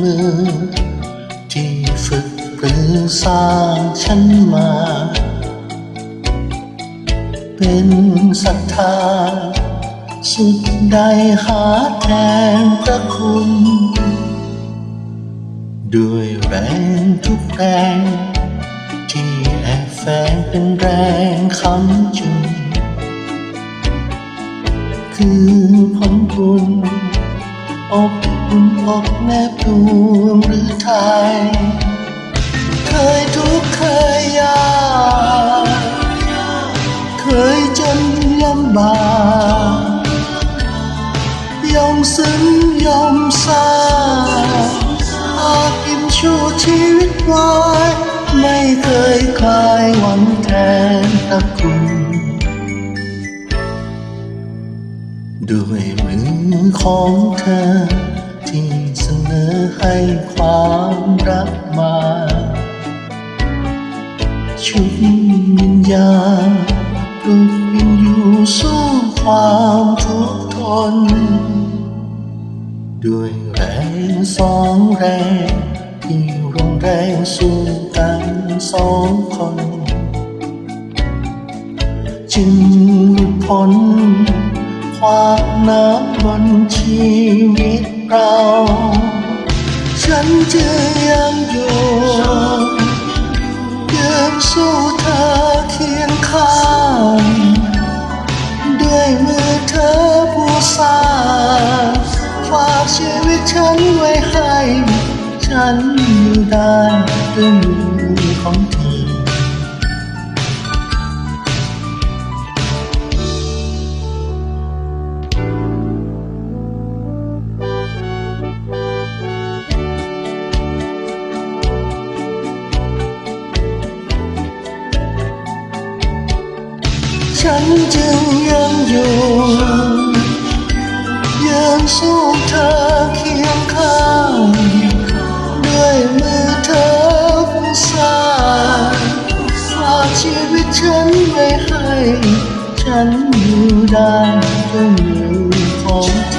มือ ที่ฝึกปรือสร้างฉันมา เป็นศรัทธา สุดใดหาแทนพระคุณ ด้วยแรงทุกแรง ที่แอบแฝงเป็นแรงคำจุนคือผลบุญอบ อกแนบดวงหรือไทย เคยทุกข์เคยยากเคยจนลำบากยอมซึ้งยอมสาอาจอิ่มชูชีวิตไว้ไม่เคยคลายหวังแทนตะคุณ ด้วยมือของเธอ ให้ความรักมา ชุดวิญญาณปลุกวิญอยู่สู้ความทุกข์ทน ด้วยแรงสองแรงที่ลงแรงสู้กันสองคน จึงหลุดพ้นความน้ำบนชีวิตเรา ฉันจะยังอยู่ยืนสู้เธอเคียงข้างด้วยมือเธอผู้สร้างฝากชีวิตฉันไว้ให้ ฉันอยู่ได้ด้วยมือของเธอ ฉันจึงยังอยู่ยังสู้เธอเคียงข้างด้วยมือเธอผู้สร้างฝากชีวิตฉันไว้ให้ ฉันอยู่ได้ด้วยมือของ